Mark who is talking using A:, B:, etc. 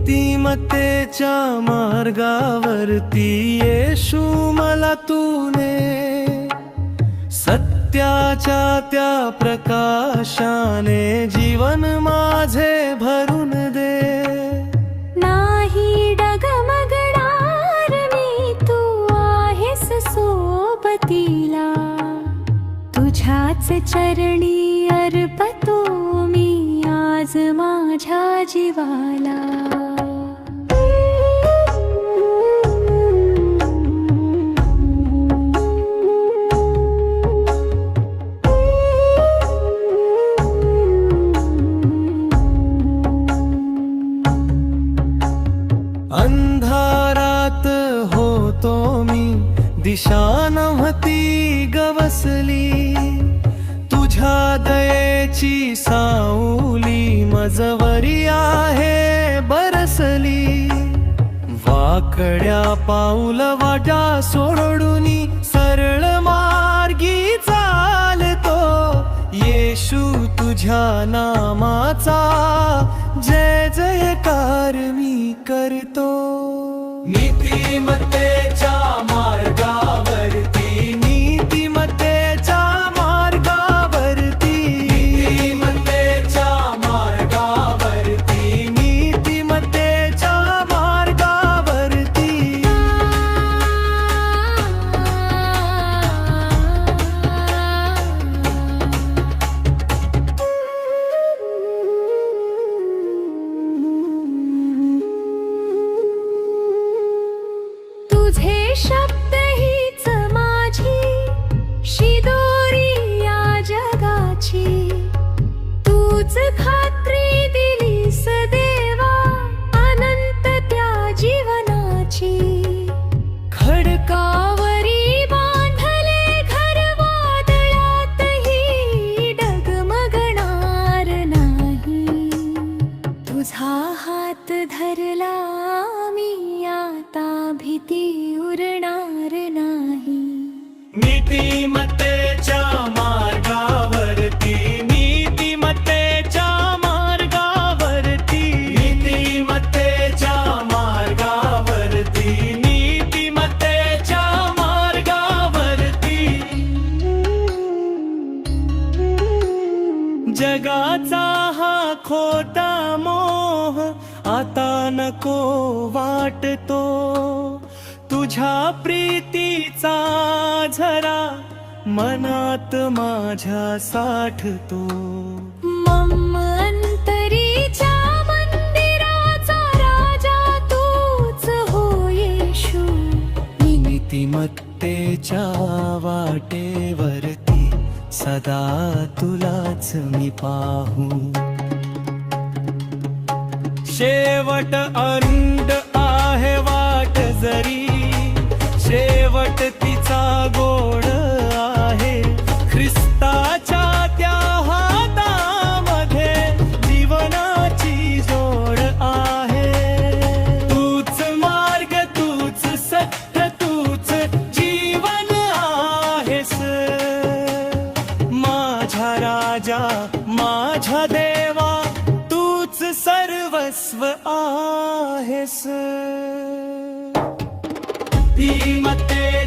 A: नीतिमत्तेच्या मार्गावरती येशू मला तूने सत्याच्या त्या प्रकाशाने जीवन माझे भरून दे.
B: नाही डगमगणार मी तू आहेस सोबतीला. तुझ्याच चरणी अर्पतो मी आज माझ्या जीवाला.
A: अंधारात होतो मी दिशा नव्हती गवसली. तुझ्या दयेची साऊली मजवरी आहे बरसली. वाकड्या पाऊल वाटा सोडून सरळ तुझ्या नामाचा जय जयकार मी करतो. नीतिमत्तेच्या
B: तूच खात्री दिलीस सदेवा अनंत त्या जीवनाची. खडकावरी बांधले घर वादळातही डगमगणार नाही. तुझा हात धरला मी आता भीती उरणार नाही.
A: नीतिमत्तेच्या मार्गावरती जगाचा हा खोटा मोह आता नको वाटतो. तुझ्या प्रीतीचा झरा मनात माझ्या साठतो.
B: मम अंतरीच्या
A: सदा तुलाच मी पाहू. शेवट अंड माझ्या देवा तूच सर्वस्व आहेस. ती मते